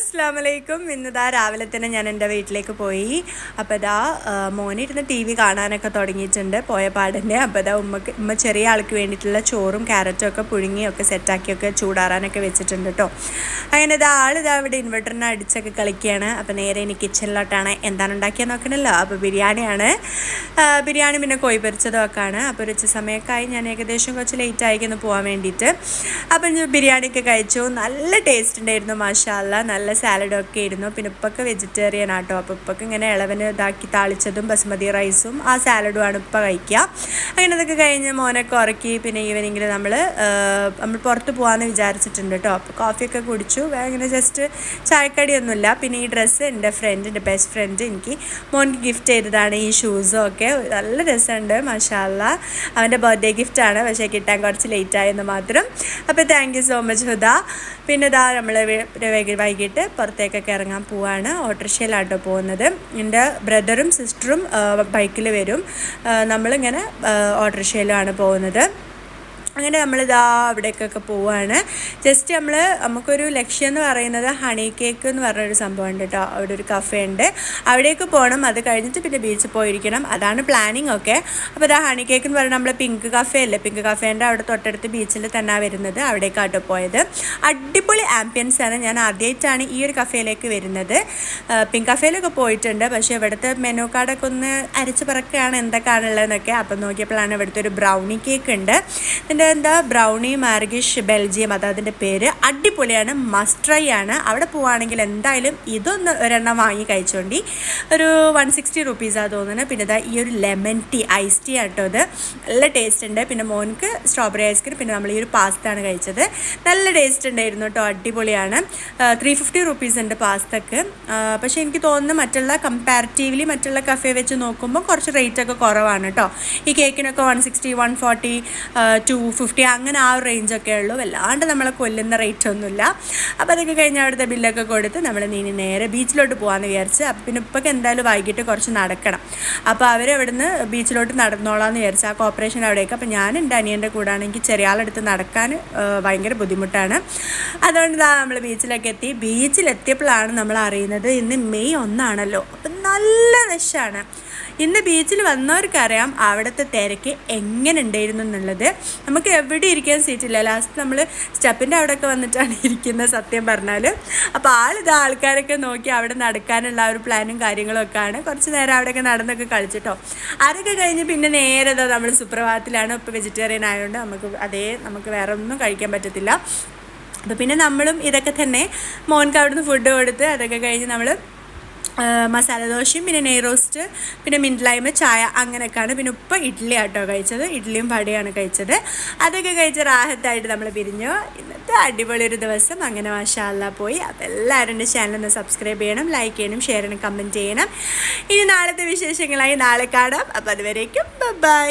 അസ്സാം വലൈക്കും ഇന്നിതാ രാവിലെ തന്നെ ഞാൻ എന്റെ വീട്ടിലേക്ക് പോയി. അപ്പോൾ ഇതാ മോനിരുന്ന് ടി വി കാണാനൊക്കെ തുടങ്ങിയിട്ടുണ്ട്. പോയ പാടന്നെ അപ്പോൾ ഇതാ ഉമ്മക്ക് ഉമ്മ ചെറിയ ആൾക്ക് വേണ്ടിയിട്ടുള്ള ചോറും ക്യാരറ്റും ഒക്കെ പുഴുങ്ങിയൊക്കെ സെറ്റാക്കിയൊക്കെ ചൂടാറാനൊക്കെ വെച്ചിട്ടുണ്ട് കേട്ടോ അങ്ങനെ ഇതാ ആളിതാ ഇവിടെ ഇൻവെർട്ടറിനെ അടിച്ചൊക്കെ കളിക്കുകയാണ്. അപ്പോൾ നേരെ ഇനി കിച്ചണിലോട്ടാണ് എന്താണ് ഉണ്ടാക്കിയത് നോക്കണല്ലോ. അപ്പോൾ ബിരിയാണിയാണ്. ബിരിയാണി പിന്നെ കോഴി പൊരിച്ചതും ഒക്കെ ആണ് അപ്പോൾ ഒരു ഉച്ച ഞാൻ ഏകദേശം കുറച്ച് ലേറ്റ് ആയിക്കൊന്ന് പോകാൻ വേണ്ടിയിട്ട്. അപ്പം ബിരിയാണിയൊക്കെ കഴിച്ചു. നല്ല ടേസ്റ്റ് ഉണ്ടായിരുന്നു മാഷാല്ല നല്ല സാലഡും സാലഡൊക്കെ ആയിരുന്നു. പിന്നെ ഉപ്പൊക്കെ വെജിറ്റേറിയൻ ആട്ടോ. അപ്പോൾ ഉപ്പൊക്കെ ഇങ്ങനെ ഇളവന് ഇതാക്കി താളിച്ചതും ബസ്മതി റൈസും ആ സാലഡും ആണ് ഇപ്പൊ കഴിക്കുക അങ്ങനെ അതൊക്കെ കഴിഞ്ഞ് മോനൊക്കെ ഉറക്കി പിന്നെ ഈവനിങ്ങിൽ നമ്മൾ നമ്മൾ പുറത്ത് പോകാമെന്ന് വിചാരിച്ചിട്ടുണ്ട് കേട്ടോ അപ്പോൾ കോഫിയൊക്കെ കുടിച്ചു. അങ്ങനെ ജസ്റ്റ് ചായക്കടിയൊന്നുമില്ല. പിന്നെ ഈ ഡ്രസ്സ് എന്റെ ഫ്രണ്ട് എന്റെ ബെസ്റ്റ് ഫ്രണ്ട് എനിക്ക് മോനിക്ക് ഗിഫ്റ്റ് ചെയ്തതാണ് ഈ ഷൂസും ഒക്കെ. നല്ല രസമുണ്ട് മഷാല്ല അവന്റെ ബർത്ത്ഡേ ഗിഫ്റ്റ് ആണ്. പക്ഷേ കിട്ടാൻ കുറച്ച് ലേറ്റ് ആയെന്ന് മാത്രം. അപ്പോൾ thank you so much Huda. പിന്നെ ഇതാ നമ്മൾ വൈകിട്ട് പുറത്തേക്കൊക്കെ ഇറങ്ങാൻ പോവാണ്. ഓട്ടോറിക്ഷയിലാട്ടോ പോകുന്നത്. എന്റെ ബ്രദറും സിസ്റ്ററും ബൈക്കിൽ വരും. നമ്മളിങ്ങനെ ഓട്ടോറിക്ഷയിലാണ് പോകുന്നത്. അങ്ങനെ നമ്മൾ നമ്മളിതാ അവിടേക്കൊക്കെ പോവുകയാണ് ജസ്റ്റ് നമ്മൾ നമുക്കൊരു ലക്ഷ്യം എന്ന് പറയുന്നത് ഹണി കേക്ക് എന്ന് പറഞ്ഞൊരു സംഭവം ഉണ്ട് കേട്ടോ അവിടെ ഒരു കഫേ ഉണ്ട്. അവിടേക്ക് പോകണം അത് കഴിഞ്ഞിട്ട് പിന്നെ ബീച്ചിൽ പോയിരിക്കണം. അതാണ് പ്ലാനിങ് ഒക്കെ. അപ്പോൾ ഇതാ ഹണി കേക്ക് എന്ന് പറഞ്ഞാൽ നമ്മൾ പിങ്ക് കഫേ അല്ലേ? പിങ്ക് കഫേന്റെ അവിടെ തൊട്ടടുത്ത് ബീച്ചിൽ തന്നെ വരുന്നത്. അവിടേക്കാട്ടോ പോയത്. അടിപൊളി ആംബിയൻസ് ആണ്. ഞാൻ ആദ്യമായിട്ടാണ് ഈ ഒരു കഫേയിലേക്ക് വരുന്നത്. പിങ്ക് കഫേയിലൊക്കെ പോയിട്ടുണ്ട്. പക്ഷേ ഇവിടുത്തെ മെനു കാർഡൊക്കെ ഒന്ന് അരച്ച് പറക്കുകയാണ് എന്തൊക്കെയാണുള്ളതെന്നൊക്കെ. അപ്പം നോക്കിയപ്പോഴാണ് ഇവിടുത്തെ ഒരു ബ്രൗണി കേക്ക് ഉണ്ട്. ഇതിന്റെ എന്താ ബ്രൗണി മാർഗിഷ് ബെൽജിയം അത് അതിന്റെ പേര് അടിപൊളിയാണ് മസ്റ്റ് ട്രൈ ആണ്. അവിടെ പോവുകയാണെങ്കിൽ എന്തായാലും ഇതൊന്ന് ഒരെണ്ണം വാങ്ങി കഴിച്ചോണ്ടി. ഒരു വൺ സിക്സ്റ്റി റുപ്പീസാണ് തോന്നുന്നത് പിന്നെ ഇതാ ഈ ഒരു ലെമൺ ടീ ഐസ് ടീ ആട്ടോ ഇത്. നല്ല ടേസ്റ്റ് ഉണ്ട്. പിന്നെ മോൻക്ക് സ്ട്രോബെറി ഐസ്ക്രീം പിന്നെ നമ്മൾ ഈ ഒരു പാസ്ത ആണ് കഴിച്ചത്. നല്ല ടേസ്റ്റ് ഉണ്ടായിരുന്നു കേട്ടോ അടിപൊളിയാണ്. ത്രീ ഫിഫ്റ്റി റുപ്പീസ് ഉണ്ട് പാസ്തക്ക് പക്ഷേ എനിക്ക് തോന്നുന്നു മറ്റുള്ള കമ്പാരിറ്റീവ്ലി മറ്റുള്ള കഫേ വെച്ച് നോക്കുമ്പോൾ കുറച്ച് റേറ്റ് ഒക്കെ കുറവാണ് കേട്ടോ ഈ കേക്കിനൊക്കെ one sixty one forty two fifty അങ്ങനെ ആ ഒരു റേഞ്ചൊക്കെ ഉള്ളൂ. വല്ലാണ്ട് നമ്മളെ കൊല്ലുന്ന റേറ്റ് ഒന്നുമില്ല. അപ്പോൾ അതൊക്കെ കഴിഞ്ഞ് അവിടുത്തെ ബില്ലൊക്കെ കൊടുത്ത് നമ്മൾ നീനി നേരെ ബീച്ചിലോട്ട് പോകാമെന്ന് വിചാരിച്ച്. അപ്പം പിന്നെ ഇപ്പം എന്തായാലും വൈകിട്ട് കുറച്ച് നടക്കണം. അപ്പോൾ അവർ അവിടുന്ന് ബീച്ചിലോട്ട് നടന്നോളാന്ന് വിചാരിച്ചു ആ കോപ്പറേഷൻ അവിടേക്ക് അപ്പോൾ ഞാൻ എന്റെ അനിയന്റെ എനിക്ക് ചെറിയ ആളെടുത്ത് നടക്കാൻ ഭയങ്കര ബുദ്ധിമുട്ടാണ്. അതുകൊണ്ട് ഇതാ നമ്മൾ ബീച്ചിലൊക്കെ എത്തി. ബീച്ചിലെത്തിയപ്പോഴാണ് നമ്മൾ അറിയുന്നത് ഇന്ന് മെയ് ഒന്നാണല്ലോ. അപ്പം നല്ല റഷാണ് ഇന്ന് ബീച്ചിൽ വന്നവർക്കറിയാം അവിടുത്തെ തിരക്ക് എങ്ങനെ ഉണ്ടായിരുന്നു എന്നുള്ളത്. നമുക്ക് എവിടെ ഇരിക്കാൻ സീറ്റില്ല ലാസ്റ്റ് നമ്മൾ സ്റ്റെപ്പിന്റെ അവിടെയൊക്കെ വന്നിട്ടാണ് ഇരിക്കുന്നത് സത്യം പറഞ്ഞാൽ അപ്പോൾ ആളിത് ആൾക്കാരൊക്കെ നോക്കി അവിടെ നടക്കാനുള്ള ഒരു പ്ലാനും കാര്യങ്ങളൊക്കെ ആണ് കുറച്ച് നേരം അവിടെയൊക്കെ നടന്നൊക്കെ കളിച്ചിട്ടോ. അതൊക്കെ കഴിഞ്ഞ് പിന്നെ നേരെ നമ്മൾ സുപ്രഭാതത്തിലാണ് ഇപ്പോൾ വെജിറ്റേറിയൻ ആയതുകൊണ്ട് നമുക്ക് അതേ നമുക്ക് വേറെ ഒന്നും കഴിക്കാൻ പറ്റത്തില്ല. അപ്പോൾ പിന്നെ നമ്മളും ഇതൊക്കെ തന്നെ മോൻക്ക് അവിടുന്ന് ഫുഡ് കൊടുത്ത് അതൊക്കെ കഴിഞ്ഞ് നമ്മൾ മസാല ദോശയും പിന്നെ നെയ് റോസ്റ്റ് പിന്നെ മിന്റ് ലൈമ് ചായ അങ്ങനെയൊക്കെയാണ്. പിന്നെ ഉപ്പ് ഇഡ്ഡലി ആട്ടോ കഴിച്ചത്. ഇഡ്ഡലിയും പടിയാണ് കഴിച്ചത്. അതൊക്കെ കഴിച്ച് റാഹത്തായിട്ട് നമ്മൾ പിരിഞ്ഞു. ഇന്നത്തെ അടിപൊളി ഒരു ദിവസം. അങ്ങനെ മാഷാല്ല പോയി. അപ്പോൾ എല്ലാവരും എന്റെ ചാനലൊന്ന് സബ്സ്ക്രൈബ് ചെയ്യണം ലൈക്ക് ചെയ്യണം ഷെയർ ചെയ്യണം കമന്റ് ചെയ്യണം. ഇനി നാളത്തെ വിശേഷങ്ങളായി നാളെ കാണാം. അപ്പോൾ അതുവരേക്കും ബൈ